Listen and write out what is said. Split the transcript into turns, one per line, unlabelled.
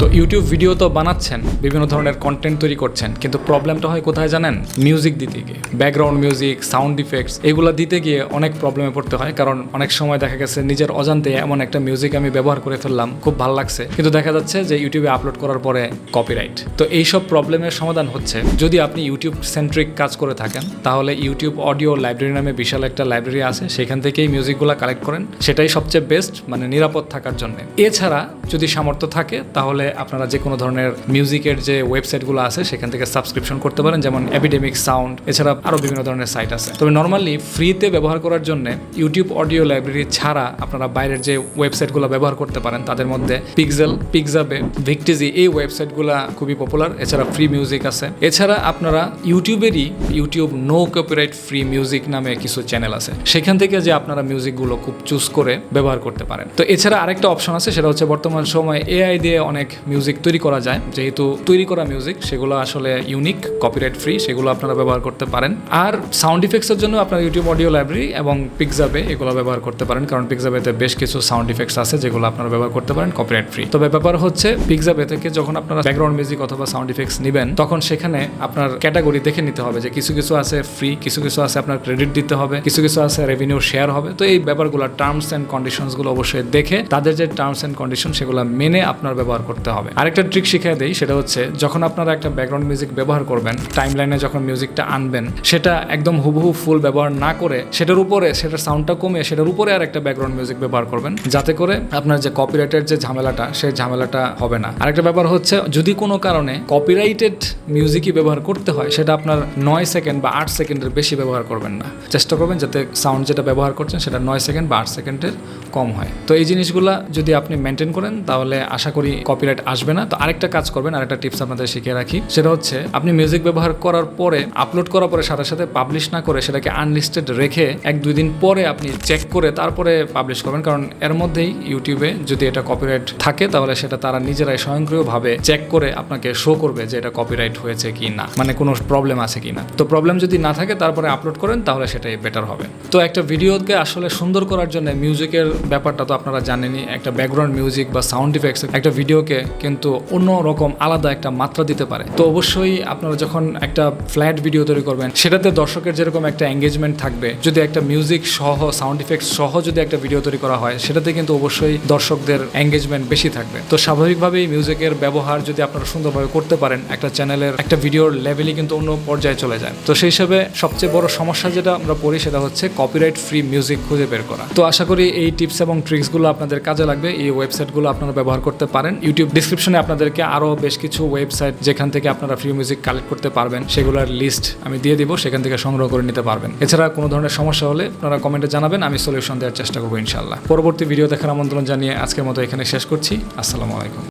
তো YouTube video তো বানাচ্ছেন, বিভিন্ন ধরনের কন্টেন্ট তৈরি করছেন, কিন্তু প্রবলেমটা হয় কোথায় জানেন? মিউজিক দিতে গিয়ে। ব্যাকগ্রাউন্ড মিউজিক সাউন্ড ইফেক্টস এগুলো দিতে গিয়ে অনেক প্রবলেমে পড়তে হয়, কারণ অনেক সময় দেখা গেছে নিজের অজান্তে এমন একটা মিউজিক আমি ব্যবহার করে ফেললাম, খুব ভালো লাগছে। কিন্তু দেখা যাচ্ছে যে ইউটিউবে আপলোড করার পরে কপিরাইট তো এইসব প্রবলেমের সমাধান হচ্ছে, যদি আপনি ইউটিউব সেন্ট্রিক কাজ করে থাকেন, তাহলে ইউটিউব অডিও লাইব্রেরি নামে বিশাল একটা লাইব্রেরি আছে, সেখান থেকেই মিউজিকগুলো কালেক্ট করেন। সেটাই সবচেয়ে বেস্ট মানে নিরাপদ থাকার জন্য। এছাড়া যদি সামর্থ্য থাকে, তাহলে আপনারা যে কোনো ধরনের মিউজিকের যে ওয়েবসাইটগুলো আছে, সেখান থেকে সাবস্ক্রিপশন করতে পারেন। যেমন এপিডেমিক সাউন্ড এছাড়া আরও বিভিন্ন ধরনের সাইট আছে। তবে নর্মালি ফ্রিতে ব্যবহার করার জন্য ইউটিউব অডিও লাইব্রেরি ছাড়া আপনারা বাইরের যে ওয়েবসাইটগুলো ব্যবহার করতে পারেন, তাদের মধ্যে পিক্সেল পিকজাবে ভিক্টিজি এই ওয়েবসাইটগুলো খুবই পপুলার এছাড়া ফ্রি মিউজিক আছে। এছাড়া আপনারা ইউটিউবেরই YouTube no copyright free music নামে কিছু চ্যানেল আছে। সেখান থেকে যে আপনারা মিউজিকগুলো খুব চুজ করে ব্যবহার করতে পারেন। তো এছাড়া আরেকটা অপশন আছে, সেটা হচ্ছে বর্তমান সময়ে এআই দিয়ে অনেক মিউজিক তৈরি করা যায়, যেহেতু তৈরি করা মিউজিক সেগুলো আসলে ইউনিক কপিরাইট ফ্রি সেগুলো আপনারা ব্যবহার করতে পারেন। আর সাউন্ড ইফেক্টসের জন্য আপনার ইউটিউব অডিও লাইব্রেরি এবং পিকজাবে এগুলো ব্যবহার করতে পারেন, কারণ পিকজাবেতে বেশ কিছু সাউন্ড ইফেক্টস আছে যেগুলো আপনারা ব্যবহার করতে পারেন কপিরাইট ফ্রি তবে ব্যাপার হচ্ছে পিকজাবে থেকে যখন আপনারা ব্যাকগ্রাউন্ড মিউজিক অথবা সাউন্ড ইফেক্টস নেবেন, তখন সেখানে আপনার ক্যাটাগরি দেখে নিতে হবে যে কিছু কিছু আছে ফ্রি কিছু কিছু আছে আপনার ক্রেডিট দিতে হবে, কিছু কিছু আছে রেভিনিউ শেয়ার হবে। তো এই ব্যাপারগুলো টার্মস অ্যান্ড কন্ডিশনসগুলো অবশ্যই দেখে, তাদের যে টার্মস অ্যান্ড কন্ডিশন সেগুলো মেনে আপনার ব্যবহার করতে হবে। আরেকটা ট্রিক শিখিয়ে দেই, সেটা হচ্ছে যখন আপনারা একটা ব্যাকগ্রাউন্ড মিউজিক ব্যবহার করবেন টাইম লাইনে যখন মিউজিকটা আনবেন, সেটা একদম হুবহু ফুল ব্যবহার না করে সেটার উপরে, সেটার সাউন্ডটা কমে সেটার উপরে আর একটা ব্যাকগ্রাউন্ড মিউজিক ব্যবহার করবেন। যাতে করে আপনার যে কপিরাইটের যে ঝামেলাটা, সেই ঝামেলাটা হবে না। আরেকটা ব্যাপার হচ্ছে যদি কোনো কারণে কপিরাইটেড মিউজিকই ব্যবহার করতে হয়, সেটা আপনার নয় সেকেন্ড বা আট সেকেন্ডের বেশি ব্যবহার করবেন না। চেষ্টা করবেন যাতে সাউন্ড যেটা ব্যবহার করছেন, সেটা নয় সেকেন্ড বা আট সেকেন্ডের কম হয়। তো এই জিনিসগুলো যদি আপনি মেনটেন করেন, তাহলে আশা করি কপিরাইট আসবে না, তো আরেকটা কাজ করবেন, আরেকটা টিপস আপনাদের শিখিয়ে রাখি। সেটা হচ্ছে, আপনি মিউজিক ব্যবহার করার পরে আপলোড করার পরে সাথে সাথে পাবলিশ না করে সেটাকে আনলিস্টেড রেখে এক দুই দিন পরে আপনি চেক করে তারপরে পাবলিশ করবেন। কারণ এর মধ্যেই ইউটিউবে যদি এটা কপিরাইট থাকে, তাহলে সেটা তারা নিজেরাই স্বয়ংক্রিয়ভাবে চেক করে আপনাকে শো করবে যে এটা কপিরাইট হয়েছে কি না মানে কোনো প্রবলেম আছে কি না তো প্রবলেম যদি না থাকে, তারপরে আপলোড করেন, তাহলে সেটাই বেটার হবে। তো একটা ভিডিওকে আসলে সুন্দর করার জন্য মিউজিকের ব্যাপারটা তো আপনারা জানেনই, একটা ব্যাকগ্রাউন্ড মিউজিক বা সাউন্ড ইফেক্টস একটা ভিডিওকে কিন্তু অন্য রকম আলাদা একটা মাত্রা দিতে পারে। তো অবশ্যই আপনারা যখন একটা ফ্ল্যাট ভিডিও তৈরি করবেন, সেটাতে দর্শকের যেরকম একটা এঙ্গেজমেন্ট থাকবে, যদি একটা মিউজিক সহ সাউন্ড ইফেক্টস সহ যদি একটা ভিডিও তৈরি করা হয়, সেটাতে কিন্তু অবশ্যই দর্শকদের এঙ্গেজমেন্ট বেশি থাকবে। তো স্বাভাবিকভাবেই মিউজিকের ব্যবহার যদি আপনারা সুন্দরভাবে করতে পারেন, একটা চ্যানেলের একটা ভিডিওর লেভেলই কিন্তু অন্য পর্যায়ে চলে যায়। তো সেই হিসাবে সবচেয়ে বড় সমস্যা যেটা আমরা পড়ি, সেটা হচ্ছে কপিরাইট ফ্রি মিউজিক খুঁজে বের করা। তো আশা করি এই টিপস এবং ট্রিক্সগুলো আপনাদের কাজে লাগবে, এই ওয়েবসাইটগুলো আপনারা ব্যবহার করতে পারেন ইউটিউব ডিসক্রিপশনে আপনাদেরকে আরও বেশ কিছু ওয়েবসাইট যেখান থেকে আপনারা ফ্রি মিউজিক কালেক্ট করতে পারবেন, সেগুলোর লিস্ট আমি দিয়ে দিব, সেখান থেকে সংগ্রহ করে নিতে পারবেন। এছাড়া কোনো ধরনের সমস্যা হলে আপনারা কমেন্টে জানাবেন, আমি সলিউশন দেওয়ার চেষ্টা করব ইনশাল্লাহ পরবর্তী ভিডিও দেখার আমন্ত্রণ জানিয়ে আজকের মতো এখানে শেষ করছি। আসসালামু আলাইকুম।